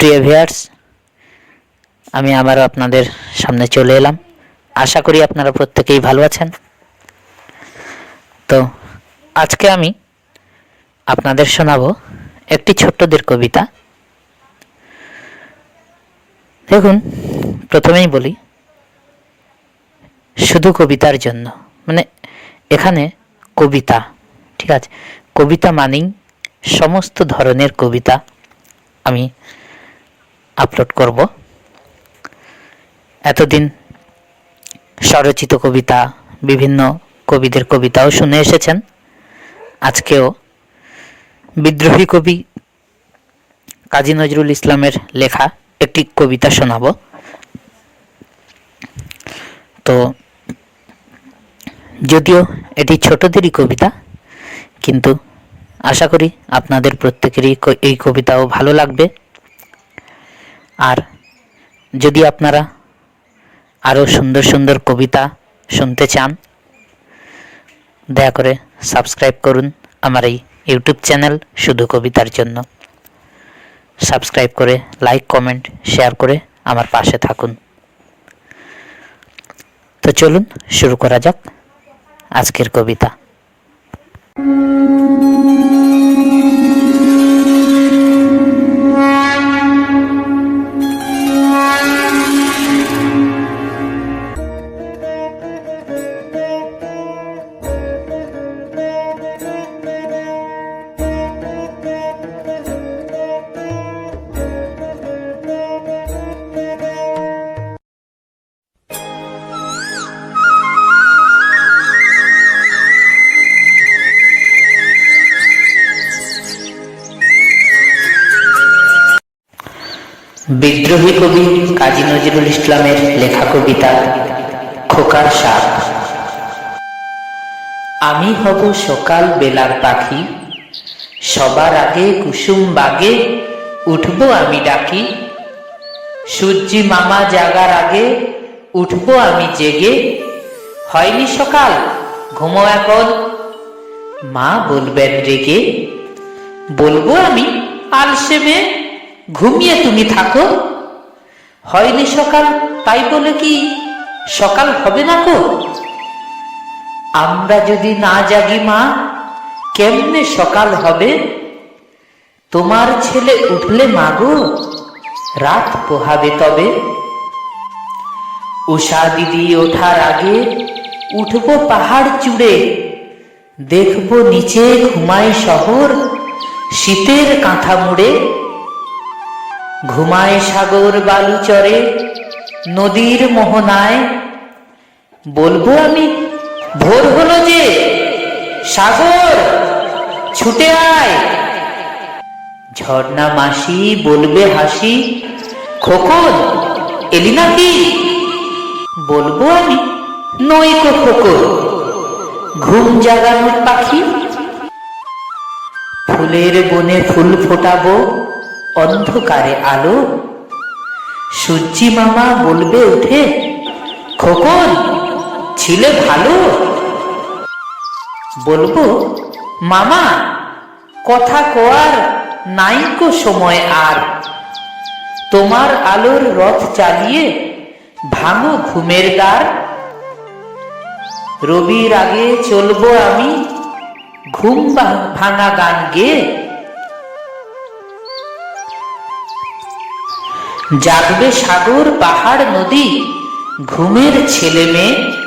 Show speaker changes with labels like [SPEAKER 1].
[SPEAKER 1] প্রিয় ভিয়ার্স আমি আবারও আপনাদের সামনে চলে এলাম। আশা করি আপনারা প্রত্যেকেই ভালো আছেন। তো আজকে আমি আপনাদের শোনাবো একটি ছোট্টদের কবিতা। দেখুন, প্রথমেই বলি, শুধু কবিতার জন্য। মানে এখানে কবিতা, ঠিক আছে? কবিতা মানেই সমস্ত ধরনের কবিতা আমি আপলোড করব। এতদিন স্বরচিত কবিতা, বিভিন্ন কবিদের কবিতাও শুনে এসেছেন। আজকেও বিদ্রোহী কবি কাজী নজরুল ইসলামের লেখা একটি কবিতা শোনাব। তো যদিও এটি ছোটদেরই কবিতা, কিন্তু আশা করি আপনাদের প্রত্যেকেরই এই কবিতাও ভালো লাগবে। আর যদি আপনারা আরও সুন্দর সুন্দর কবিতা শুনতে চান, দয়া করে সাবস্ক্রাইব করুন আমার এই ইউটিউব চ্যানেল শুধু কবিতার জন্য। সাবস্ক্রাইব করে, লাইক, কমেন্ট, শেয়ার করে আমার পাশে থাকুন। তো চলুন, শুরু করা যাক আজকের কবিতা। বিদ্রোহী কবি কাজী নজরুল ইসলামের লেখা কবিতা খোকার সাপ। আমি হব সকাল বেলার পাখি, সবার আগে কুসুম বাগে, উঠবো আমি ডাকি। সূর্যি মামা জাগার আগে উঠবো আমি জেগে। হয়নি সকাল, ঘুমো এখন, মা বলবেন রেগে। বলব আমি আলসে মেয়ে ঘুমিয়ে তুমি থাকো। হয়নি সকাল, তাই বলে কি সকাল হবে না কো? আমরা যদি না জাগি মা, কেমনে সকাল হবে? তোমার ছেলে উঠলে মাগো রাত পোহাবে তবে। উষা দিদি ওঠার আগে উঠবো পাহাড় চূড়ে, দেখব নিচে ঘুমায় শহর, শীতের কাঁথা মুড়ে। ঘুমায় সাগর বালুচরে নদীর মোহনায়। বলব আমি, ভোর হলো যে, সাগর, ছুটে আয়। ঝর্ণা মাসি বলবে হাসি, খোকন, এলি নাকি? বলব আমি নই কো খোকন, ঘুম জাগানোর পাখি। ফুলের বনে ফুল ফোটাবো অন্ধকারে আলো। সূর্যি মামা বলবে উঠে খোকন, ছিলে ভালো। বলব, মামা, কথা কোয়ার নাইকো সময় আর। তোমার আলোর রথ চালিয়ে ভাঙো ঘুমের দ্বার। রবির আগে চলবো আমি, ঘুম ভাঙা গান গেয়ে। জাগবে সাগর পাহাড় নদী। ঘুমের ছেলে মেয়ে